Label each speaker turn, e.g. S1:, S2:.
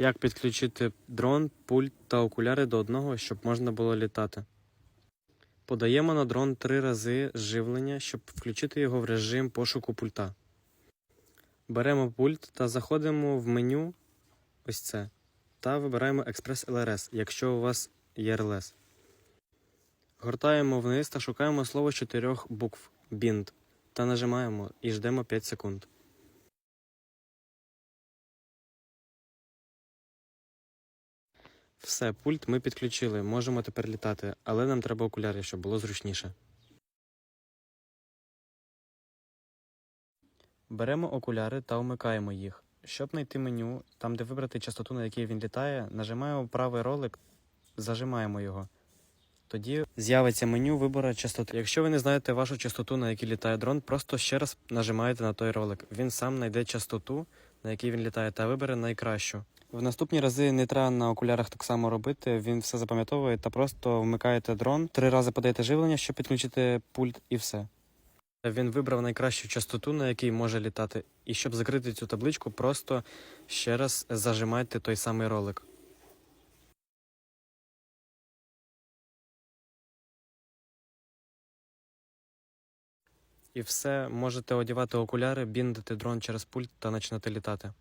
S1: Як підключити дрон, пульт та окуляри до одного, щоб можна було літати. Подаємо на дрон три рази живлення, щоб включити його в режим пошуку пульта. Беремо пульт та заходимо в меню ось це та вибираємо Express LRS, якщо у вас є RLS. Гортаємо вниз та шукаємо слово з чотирьох букв Bind та нажимаємо і ждемо 5 секунд. Все, пульт ми підключили, можемо тепер літати, але нам треба окуляри, щоб було зручніше. Беремо окуляри та вмикаємо їх. Щоб знайти меню, там де вибрати частоту, на якій він літає, нажимаємо правий ролик, зажимаємо його. Тоді з'явиться меню вибору частоти. Якщо ви не знаєте вашу частоту, на якій літає дрон, просто ще раз нажимаєте на той ролик. Він сам знайде частоту, на якій він літає, та вибере найкращу. В наступні рази не треба на окулярах так само робити. Він все запам'ятовує та просто вмикаєте дрон, три рази подаєте живлення, щоб підключити пульт, і все. Він вибрав найкращу частоту, на якій може літати, і щоб закрити цю табличку, просто ще раз зажимайте той самий ролик. І все, можете одягати окуляри, біндити дрон через пульт та починати літати.